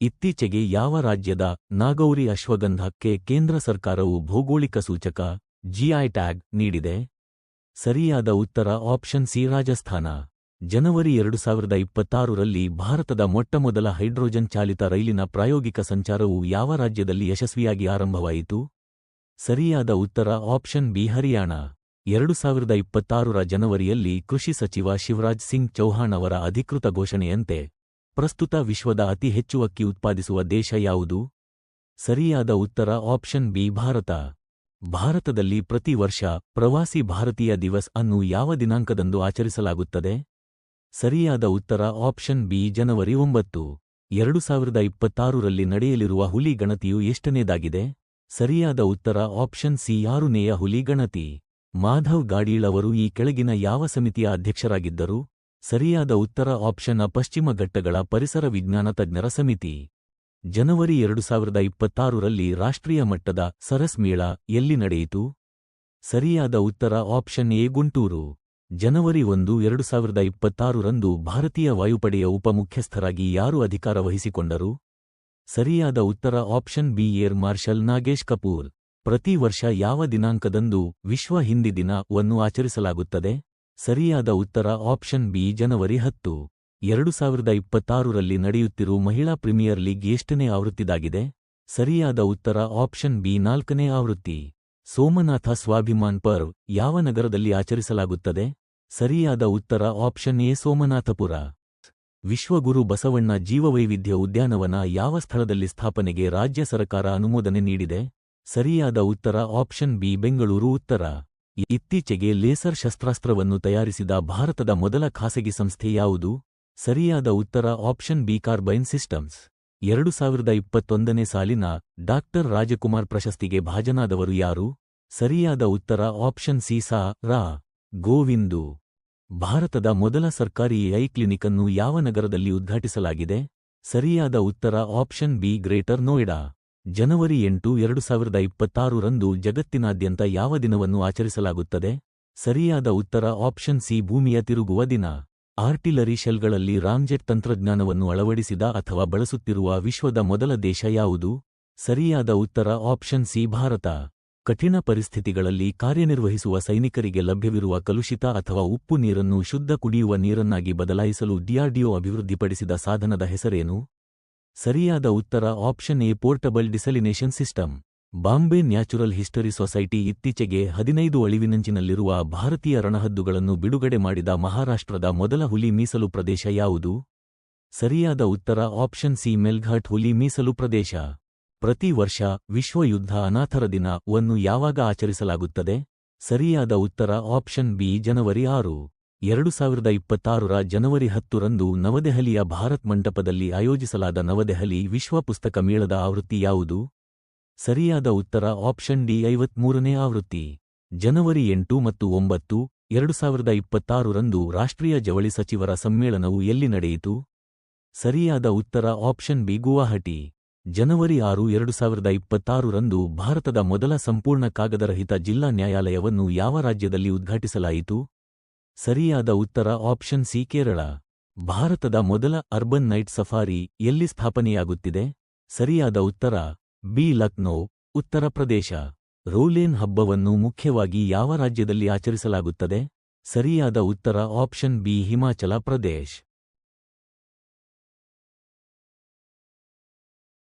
ಇತ್ತೀಚೆಗೆ ಯಾವ ರಾಜ್ಯದ ನಾಗೌರಿ ಅಶ್ವಗಂಧಕ್ಕೆ ಕೇಂದ್ರ ಸರ್ಕಾರವು ಭೌಗೋಳಿಕ ಸೂಚಕ ಜಿಐ ಟ್ಯಾಗ್ ನೀಡಿದೆ? ಸರಿಯಾದ ಉತ್ತರ ಆಪ್ಷನ್ ಸಿ ರಾಜಸ್ಥಾನ. ಜನವರಿ ಎರಡು ಸಾವಿರದ ಇಪ್ಪತ್ತಾರರಲ್ಲಿ ಭಾರತದ ಮೊಟ್ಟಮೊದಲ ಹೈಡ್ರೋಜನ್ ಚಾಲಿತ ರೈಲಿನ ಪ್ರಾಯೋಗಿಕ ಸಂಚಾರವು ಯಾವ ರಾಜ್ಯದಲ್ಲಿ ಯಶಸ್ವಿಯಾಗಿ ಆರಂಭವಾಯಿತು? ಸರಿಯಾದ ಉತ್ತರ ಆಪ್ಷನ್ ಬಿ ಹರಿಯಾಣ. ಎರಡು ಸಾವಿರದ ಇಪ್ಪತ್ತಾರರ ಜನವರಿಯಲ್ಲಿ ಕೃಷಿ ಸಚಿವ ಶಿವರಾಜ್ ಸಿಂಗ್ ಚೌಹಾಣ್ ಅವರ ಅಧಿಕೃತ ಘೋಷಣೆಯಂತೆ ಪ್ರಸ್ತುತ ವಿಶ್ವದ ಅತಿ ಹೆಚ್ಚು ಅಕ್ಕಿ ಉತ್ಪಾದಿಸುವ ದೇಶ ಯಾವುದು? ಸರಿಯಾದ ಉತ್ತರ ಆಪ್ಷನ್ ಬಿ, ಭಾರತ. ಭಾರತದಲ್ಲಿ ಪ್ರತಿ ವರ್ಷ ಪ್ರವಾಸಿ ಭಾರತೀಯ ದಿವಸ್ ಅನ್ನು ಯಾವ ದಿನಾಂಕದಂದು ಆಚರಿಸಲಾಗುತ್ತದೆ? ಸರಿಯಾದ ಉತ್ತರ ಆಪ್ಷನ್ ಬಿ, ಜನವರಿ ಒಂಬತ್ತು. ಎರಡು ಸಾವಿರದ ಇಪ್ಪತ್ತಾರರಲ್ಲಿ ನಡೆಯಲಿರುವ ಹುಲಿ ಗಣತಿಯು ಎಷ್ಟನೇದಾಗಿದೆ? ಸರಿಯಾದ ಉತ್ತರ ಆಪ್ಷನ್ ಸಿ, ಆರುನೇಯ ಹುಲಿ ಗಣತಿ. ಮಾಧವ್ ಗಾಡೀಳ್ ಅವರು ಈ ಕೆಳಗಿನ ಯಾವ ಸಮಿತಿಯ ಅಧ್ಯಕ್ಷರಾಗಿದ್ದರು? ಸರಿಯಾದ ಉತ್ತರ ಆಪ್ಷನ್ ಪಶ್ಚಿಮ ಘಟ್ಟಗಳ ಪರಿಸರ ವಿಜ್ಞಾನ ತಜ್ಞರ ಸಮಿತಿ. ಜನವರಿ ಎರಡು ಸಾವಿರದ ಇಪ್ಪತ್ತಾರರಲ್ಲಿ ರಾಷ್ಟ್ರೀಯ ಮಟ್ಟದ ಸರಸ್ ಮೇಳ ಎಲ್ಲಿ ನಡೆಯಿತು? ಸರಿಯಾದ ಉತ್ತರ ಆಪ್ಷನ್ ಎ ಗುಂಟೂರು. ಜನವರಿ ಒಂದು, ಎರಡು ಸಾವಿರದ ಇಪ್ಪತ್ತಾರರಂದು ಭಾರತೀಯ ವಾಯುಪಡೆಯ ಉಪಮುಖ್ಯಸ್ಥರಾಗಿ ಯಾರು ಅಧಿಕಾರ ವಹಿಸಿಕೊಂಡರು? ಸರಿಯಾದ ಉತ್ತರ option B air marshal Nagesh Kapoor. ಪ್ರತಿ ವರ್ಷ ಯಾವ ದಿನಾಂಕದಂದು ವಿಶ್ವ ಹಿಂದಿ ದಿನವನ್ನು ಆಚರಿಸಲಾಗುತ್ತದೆ? ಸರಿಯಾದ ಉತ್ತರ ಆಪ್ಷನ್ ಬಿ ಜನವರಿ ಹತ್ತು. ಎರಡು ಸಾವಿರದ ಇಪ್ಪತ್ತಾರರಲ್ಲಿ ನಡೆಯುತ್ತಿರುವ ಮಹಿಳಾ ಪ್ರೀಮಿಯರ್ ಲೀಗ್ ಎಷ್ಟನೇ ಆವೃತ್ತಿದಾಗಿದೆ? ಸರಿಯಾದ ಉತ್ತರ ಆಪ್ಷನ್ ಬಿ ನಾಲ್ಕನೇ ಆವೃತ್ತಿ. ಸೋಮನಾಥ ಸ್ವಾಭಿಮಾನ್ ಪರ್ವ್ ಯಾವ ನಗರದಲ್ಲಿ ಆಚರಿಸಲಾಗುತ್ತದೆ? ಸರಿಯಾದ ಉತ್ತರ ಆಪ್ಷನ್ ಎ ಸೋಮನಾಥಪುರ. ವಿಶ್ವಗುರು ಬಸವಣ್ಣ ಜೀವವೈವಿಧ್ಯ ಉದ್ಯಾನವನ ಯಾವ ಸ್ಥಳದಲ್ಲಿ ಸ್ಥಾಪನೆಗೆ ರಾಜ್ಯ ಸರ್ಕಾರ ಅನುಮೋದನೆ ನೀಡಿದೆ? ಸರಿಯಾದ ಉತ್ತರ ಆಪ್ಷನ್ ಬಿ ಬೆಂಗಳೂರು ಉತ್ತರ. ಇತ್ತೀಚೆಗೆ ಲೇಸರ್ ಶಸ್ತ್ರಾಸ್ತ್ರವನ್ನು ತಯಾರಿಸಿದ ಭಾರತದ ಮೊದಲ ಖಾಸಗಿ ಸಂಸ್ಥೆ ಯಾವುದು? ಸರಿಯಾದ ಉತ್ತರ ಆಪ್ಷನ್ ಬಿ ಕಾರ್ಬೈನ್ ಸಿಸ್ಟಮ್ಸ್. ಎರಡು ಸಾವಿರದ ಇಪ್ಪತ್ತೊಂದನೇ ಸಾಲಿನ ಡಾಕ್ಟರ್ ರಾಜಕುಮಾರ್ ಪ್ರಶಸ್ತಿಗೆ ಭಾಜನಾದವರು ಯಾರು? ಸರಿಯಾದ ಉತ್ತರ ಆಪ್ಷನ್ ಸಿ ಸಾ ರಾ ಗೋವಿಂದು. ಭಾರತದ ಮೊದಲ ಸರ್ಕಾರಿ ಎಐ ಕ್ಲಿನಿಕ್ ಅನ್ನು ಯಾವ ನಗರದಲ್ಲಿ ಉದ್ಘಾಟಿಸಲಾಗಿದೆ? ಸರಿಯಾದ ಉತ್ತರ ಆಪ್ಷನ್ ಬಿ ಗ್ರೇಟರ್ ನೋಯ್ಡಾ. ಜನವರಿ ಎಂಟು, ಎರಡು ಸಾವಿರದ ಇಪ್ಪತ್ತಾರರಂದು ಜಗತ್ತಿನಾದ್ಯಂತ ಯಾವ ದಿನವನ್ನು ಆಚರಿಸಲಾಗುತ್ತದೆ? ಸರಿಯಾದ ಉತ್ತರ ಆಪ್ಷನ್ ಸಿ, ಭೂಮಿಯ ತಿರುಗುವ ದಿನ. ಆರ್ಟಿಲರಿ ಶೆಲ್ಗಳಲ್ಲಿ ರಾಮ್ಜೆಟ್ ತಂತ್ರಜ್ಞಾನವನ್ನು ಅಳವಡಿಸಿದ ಅಥವಾ ಬಳಸುತ್ತಿರುವ ವಿಶ್ವದ ಮೊದಲ ದೇಶ ಯಾವುದು? ಸರಿಯಾದ ಉತ್ತರ ಆಪ್ಷನ್ ಸಿ, ಭಾರತ. ಕಠಿಣ ಪರಿಸ್ಥಿತಿಗಳಲ್ಲಿ ಕಾರ್ಯನಿರ್ವಹಿಸುವ ಸೈನಿಕರಿಗೆ ಲಭ್ಯವಿರುವ ಕಲುಷಿತ ಅಥವಾ ಉಪ್ಪು ನೀರನ್ನು ಶುದ್ಧ ಕುಡಿಯುವ ನೀರನ್ನಾಗಿ ಬದಲಾಯಿಸಲು ಡಿಆರ್ಡಿಒ ಅಭಿವೃದ್ಧಿಪಡಿಸಿದ ಸಾಧನದ ಹೆಸರೇನು? ಸರಿಯಾದ ಉತ್ತರ option A portable desalination system. Bombay natural history society ಇತ್ತೀಚೆಗೆ ಹದಿನೈದು ಅಳಿವಿನಂಚಿನಲ್ಲಿರುವ ಭಾರತೀಯ ರಣಹದ್ದುಗಳನ್ನು ಬಿಡುಗಡೆ ಮಾಡಿದ ಮಹಾರಾಷ್ಟ್ರದ ಮೊದಲ ಹುಲಿ ಮೀಸಲು ಪ್ರದೇಶ ಯಾವುದು? ಸರಿಯಾದ ಉತ್ತರ ಆಪ್ಷನ್ ಸಿ ಮೆಲ್ಘಾಟ್ ಹುಲಿ ಮೀಸಲು ಪ್ರದೇಶ. ಪ್ರತಿ ವರ್ಷ ವಿಶ್ವ ಯುದ್ಧ ಅನಾಥರ ದಿನವನ್ನು ಯಾವಾಗ ಆಚರಿಸಲಾಗುತ್ತದೆ? ಸರಿಯಾದ ಉತ್ತರ ಆಪ್ಷನ್ ಬಿ ಜನವರಿ ಆರು. ಎರಡು ಸಾವಿರದ ಇಪ್ಪತ್ತಾರರ ಜನವರಿ ಹತ್ತರಂದು ನವದೆಹಲಿಯ ಭಾರತ್ ಮಂಟಪದಲ್ಲಿ ಆಯೋಜಿಸಲಾದ ನವದೆಹಲಿ ವಿಶ್ವ ಪುಸ್ತಕ ಮೇಳದ ಆವೃತ್ತಿ ಯಾವುದು? ಸರಿಯಾದ ಉತ್ತರ ಆಪ್ಷನ್ ಡಿ ಐವತ್ಮೂರನೇ ಆವೃತ್ತಿ. ಜನವರಿ ಎಂಟು ಮತ್ತು ಒಂಬತ್ತು, ಎರಡು ಸಾವಿರದ ಇಪ್ಪತ್ತಾರರಂದು ರಾಷ್ಟ್ರೀಯ ಜವಳಿ ಸಚಿವರ ಸಮ್ಮೇಳನವು ಎಲ್ಲಿ ನಡೆಯಿತು? ಸರಿಯಾದ ಉತ್ತರ ಆಪ್ಷನ್ ಬಿ ಗುವಾಹಟಿ. ಜನವರಿ ಆರು, ಎರಡು ಸಾವಿರದ ಇಪ್ಪತ್ತಾರರಂದು ಭಾರತದ ಮೊದಲ ಸಂಪೂರ್ಣ ಕಾಗದರಹಿತ ಜಿಲ್ಲಾ ನ್ಯಾಯಾಲಯವನ್ನು ಯಾವ ರಾಜ್ಯದಲ್ಲಿ ಉದ್ಘಾಟಿಸಲಾಯಿತು? ಸರಿಯಾದ ಉತ್ತರ ಆಪ್ಷನ್ ಸಿ ಕೇರಳ. ಭಾರತದ ಮೊದಲ ಅರ್ಬನ್ ನೈಟ್ ಸಫಾರಿ ಎಲ್ಲಿ ಸ್ಥಾಪನೆಯಾಗುತ್ತಿದೆ? ಸರಿಯಾದ ಉತ್ತರ ಬಿ ಲಕ್ನೋ, ಉತ್ತರ ಪ್ರದೇಶ. ರೋಲೇನ್ ಹಬ್ಬವನ್ನು ಮುಖ್ಯವಾಗಿ ಯಾವ ರಾಜ್ಯದಲ್ಲಿ ಆಚರಿಸಲಾಗುತ್ತದೆ? ಸರಿಯಾದ ಉತ್ತರ ಆಪ್ಷನ್ ಬಿ ಹಿಮಾಚಲ ಪ್ರದೇಶ್.